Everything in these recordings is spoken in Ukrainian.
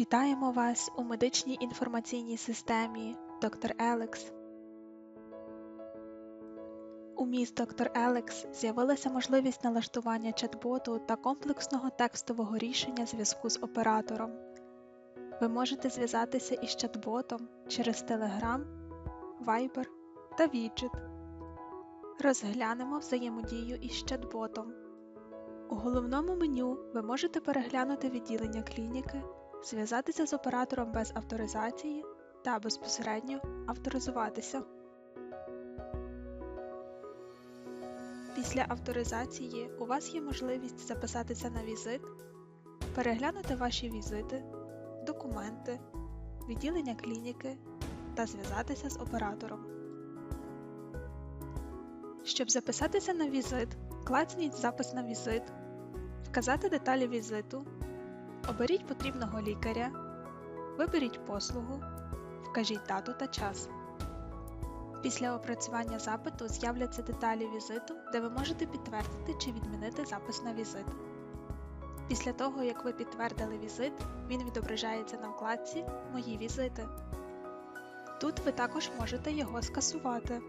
Вітаємо вас у медичній інформаційній системі Dr. Елекс. У міст Dr. Елекс з'явилася можливість налаштування чат-боту та комплексного текстового рішення зв'язку з оператором. Ви можете зв'язатися із чат-ботом через Telegram, Viber та Widget. Розглянемо взаємодію із чат-ботом. У головному меню ви можете переглянути відділення клініки, зв'язатися з оператором без авторизації та безпосередньо авторизуватися. Після авторизації у вас є можливість записатися на візит, переглянути ваші візити, документи, відділення клініки та зв'язатися з оператором. Щоб записатися на візит, клацніть Запис на візит, вказати деталі візиту, оберіть потрібного лікаря, виберіть послугу, вкажіть дату та час. Після опрацювання запиту з'являться деталі візиту, де ви можете підтвердити чи відмінити запис на візит. Після того, як ви підтвердили візит, він відображається на вкладці Мої візити. Тут ви також можете його скасувати.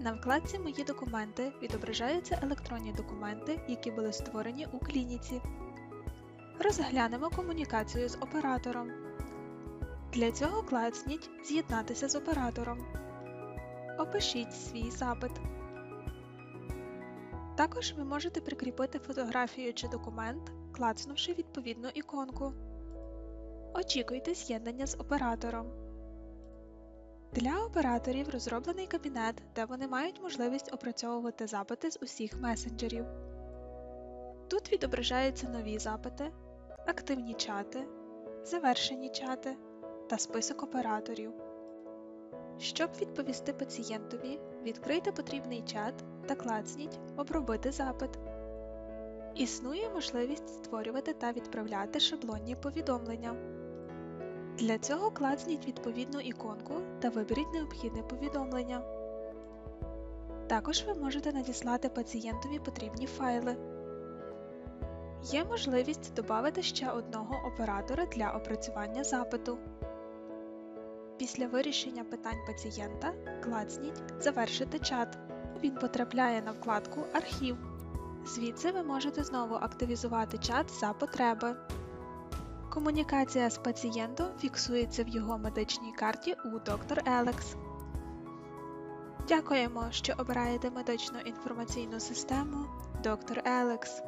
На вкладці Мої документи відображаються електронні документи, які були створені у клініці. Розглянемо комунікацію з оператором. Для цього клацніть З'єднатися з оператором. Опишіть свій запит. Також ви можете прикріпити фотографію чи документ, клацнувши відповідну іконку. Очікуйте з'єднання з оператором. Для операторів розроблений кабінет, де вони мають можливість опрацьовувати запити з усіх месенджерів. Тут відображаються нові запити, активні чати, завершені чати та список операторів. Щоб відповісти пацієнтові, відкрийте потрібний чат та клацніть Обробити запит. Існує можливість створювати та відправляти шаблонні повідомлення. Для цього клацніть відповідну іконку та виберіть необхідне повідомлення. Також ви можете надіслати пацієнтові потрібні файли. Є можливість додати ще одного оператора для опрацювання запиту. Після вирішення питань пацієнта клацніть Завершити чат. Він потрапляє на вкладку Архів. Звідси ви можете знову активізувати чат за потреби. Комунікація з пацієнтом фіксується в його медичній карті у Dr. Елекс. Дякуємо, що обираєте медичну інформаційну систему Dr. Елекс.